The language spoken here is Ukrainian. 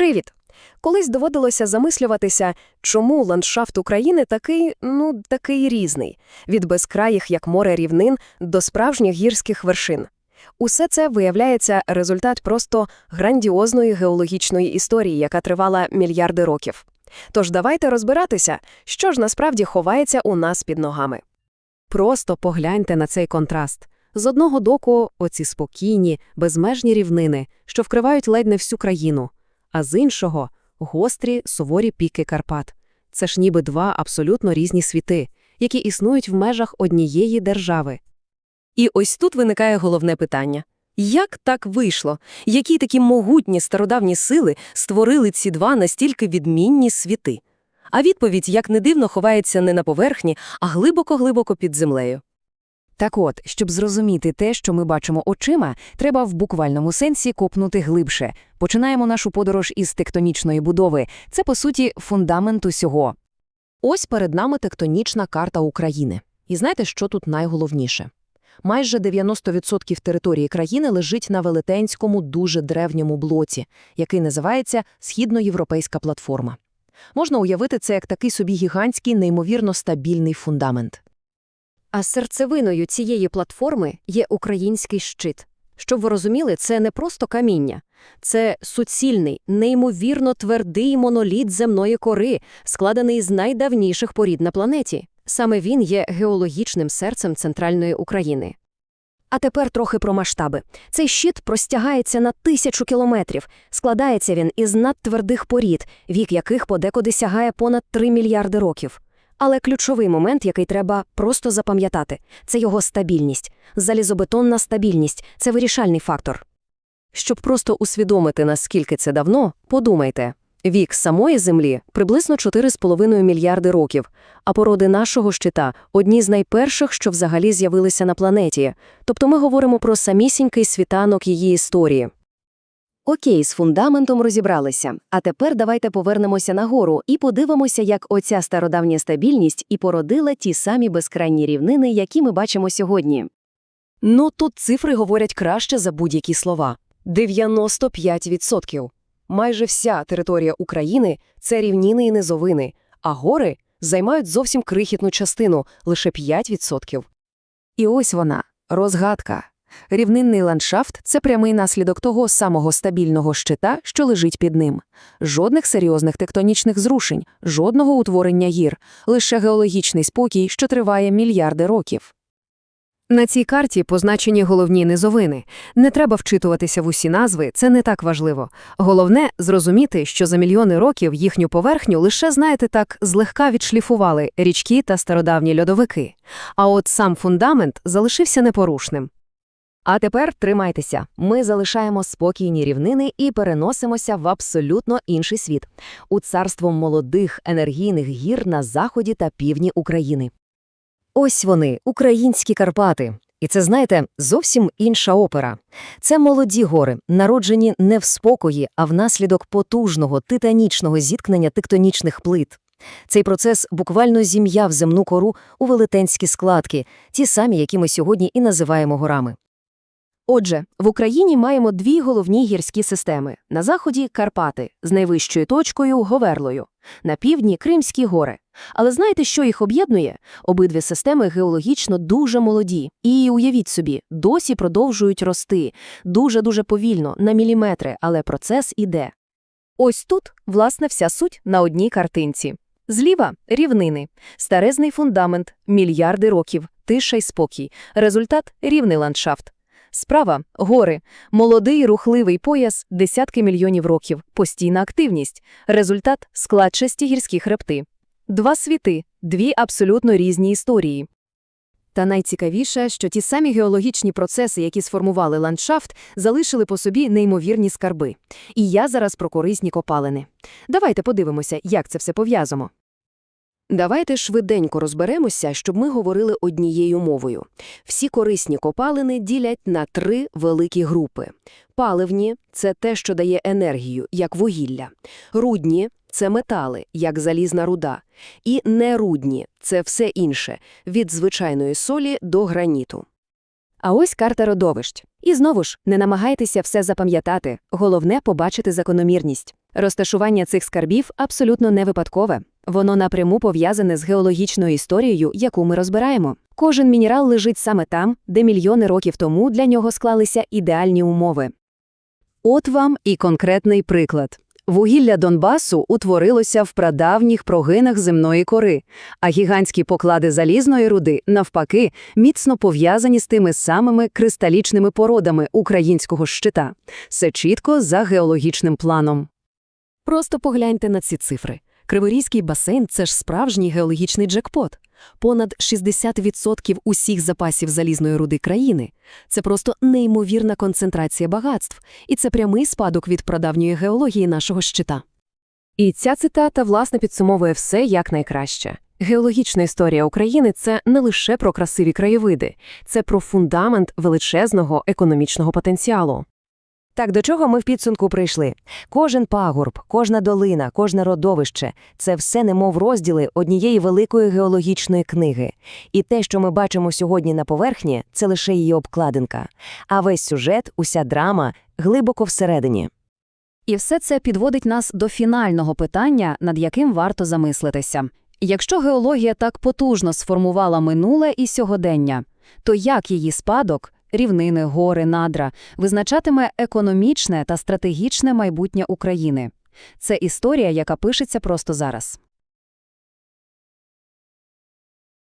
Привіт! Колись доводилося замислюватися, чому ландшафт України такий, ну, такий різний, від безкраїх, як море рівнин, до справжніх гірських вершин. Усе це виявляється результат просто грандіозної геологічної історії, яка тривала мільярди років. Тож давайте розбиратися, що ж насправді ховається у нас під ногами. Просто погляньте на цей контраст. З одного боку оці спокійні, безмежні рівнини, що вкривають ледь не всю країну, а з іншого – гострі, суворі піки Карпат. Це ж ніби два абсолютно різні світи, які існують в межах однієї держави. І ось тут виникає головне питання. Як так вийшло? Які такі могутні стародавні сили створили ці два настільки відмінні світи? А відповідь, як не дивно, ховається не на поверхні, а глибоко-глибоко під землею. Так от, щоб зрозуміти те, що ми бачимо очима, треба в буквальному сенсі копнути глибше. Починаємо нашу подорож із тектонічної будови. Це, по суті, фундамент усього. Ось перед нами тектонічна карта України. І знаєте, що тут найголовніше? Майже 90% території країни лежить на велетенському, дуже древньому блоці, який називається Східноєвропейська платформа. Можна уявити це як такий собі гігантський, неймовірно стабільний фундамент. А серцевиною цієї платформи є український щит. Щоб ви розуміли, це не просто каміння. Це суцільний, неймовірно твердий моноліт земної кори, складений з найдавніших порід на планеті. Саме він є геологічним серцем центральної України. А тепер трохи про масштаби. Цей щит простягається на тисячу кілометрів. Складається він із надтвердих порід, вік яких подекуди сягає понад 3 мільярди років. Але ключовий момент, який треба просто запам'ятати, це його стабільність. Залізобетонна стабільність це вирішальний фактор. Щоб просто усвідомити, наскільки це давно, подумайте. Вік самої Землі приблизно 4,5 мільярди років, а породи нашого щита – одні з найперших, що взагалі з'явилися на планеті. Тобто ми говоримо про самісінький світанок її історії. Окей, з фундаментом розібралися. А тепер давайте повернемося нагору і подивимося, як оця стародавня стабільність і породила ті самі безкрайні рівнини, які ми бачимо сьогодні. Ну, тут цифри говорять краще за будь-які слова. 95%. Майже вся територія України – це рівніни і низовини, а гори займають зовсім крихітну частину – лише 5%. І ось вона – розгадка. Рівнинний ландшафт – це прямий наслідок того самого стабільного щита, що лежить під ним. Жодних серйозних тектонічних зрушень, жодного утворення гір, лише геологічний спокій, що триває мільярди років. На цій карті позначені головні низовини. Не треба вчитуватися в усі назви, це не так важливо. Головне – зрозуміти, що за мільйони років їхню поверхню лише, знаєте так, злегка відшліфували річки та стародавні льодовики. А от сам фундамент залишився непорушним. А тепер тримайтеся. Ми залишаємо спокійні рівнини і переносимося в абсолютно інший світ – у царство молодих енергійних гір на заході та півдні України. Ось вони, українські Карпати. І це, знаєте, зовсім інша опера. Це молоді гори, народжені не в спокої, а внаслідок потужного титанічного зіткнення тектонічних плит. Цей процес буквально зім'яв земну кору у велетенські складки, ті самі, які ми сьогодні і називаємо горами. Отже, в Україні маємо дві головні гірські системи. На заході – Карпати, з найвищою точкою – Говерлою. На півдні – Кримські гори. Але знаєте, що їх об'єднує? Обидві системи геологічно дуже молоді. І, уявіть собі, досі продовжують рости. Дуже-дуже повільно, на міліметри, але процес іде. Ось тут, власне, вся суть на одній картинці. Зліва – рівнини, старезний фундамент, мільярди років, тиша й спокій. Результат – рівний ландшафт. Справа – гори, молодий рухливий пояс, десятки мільйонів років, постійна активність. Результат – складчасті гірські хребти. Два світи, дві абсолютно різні історії. Та найцікавіше, що ті самі геологічні процеси, які сформували ландшафт, залишили по собі неймовірні скарби. І я зараз про корисні копалини. Давайте подивимося, як це все пов'язано. Давайте швиденько розберемося, щоб ми говорили однією мовою. Всі корисні копалини ділять на три великі групи. Паливні – це те, що дає енергію, як вугілля. Рудні – це метали, як залізна руда. І нерудні – це все інше, від звичайної солі до граніту. А ось карта родовищ. І знову ж, не намагайтеся все запам'ятати, головне – побачити закономірність. Розташування цих скарбів абсолютно не випадкове. Воно напряму пов'язане з геологічною історією, яку ми розбираємо. Кожен мінерал лежить саме там, де мільйони років тому для нього склалися ідеальні умови. От вам і конкретний приклад. Вугілля Донбасу утворилося в прадавніх прогинах земної кори, а гігантські поклади залізної руди, навпаки, міцно пов'язані з тими самими кристалічними породами українського щита. Все чітко за геологічним планом. Просто погляньте на ці цифри. Криворізький басейн – це ж справжній геологічний джекпот. Понад 60% усіх запасів залізної руди країни. Це просто неймовірна концентрація багатств. І це прямий спадок від прадавньої геології нашого щита. І ця цитата, власне, підсумовує все якнайкраще. Геологічна історія України – це не лише про красиві краєвиди, це про фундамент величезного економічного потенціалу. Так, до чого ми в підсумку прийшли? Кожен пагорб, кожна долина, кожне родовище – це все немов розділи однієї великої геологічної книги. І те, що ми бачимо сьогодні на поверхні, це лише її обкладинка. А весь сюжет, уся драма глибоко всередині. І все це підводить нас до фінального питання, над яким варто замислитися. Якщо геологія так потужно сформувала минуле і сьогодення, то як її спадок, рівнини, гори, надра, визначатиме економічне та стратегічне майбутнє України? Це історія, яка пишеться просто зараз.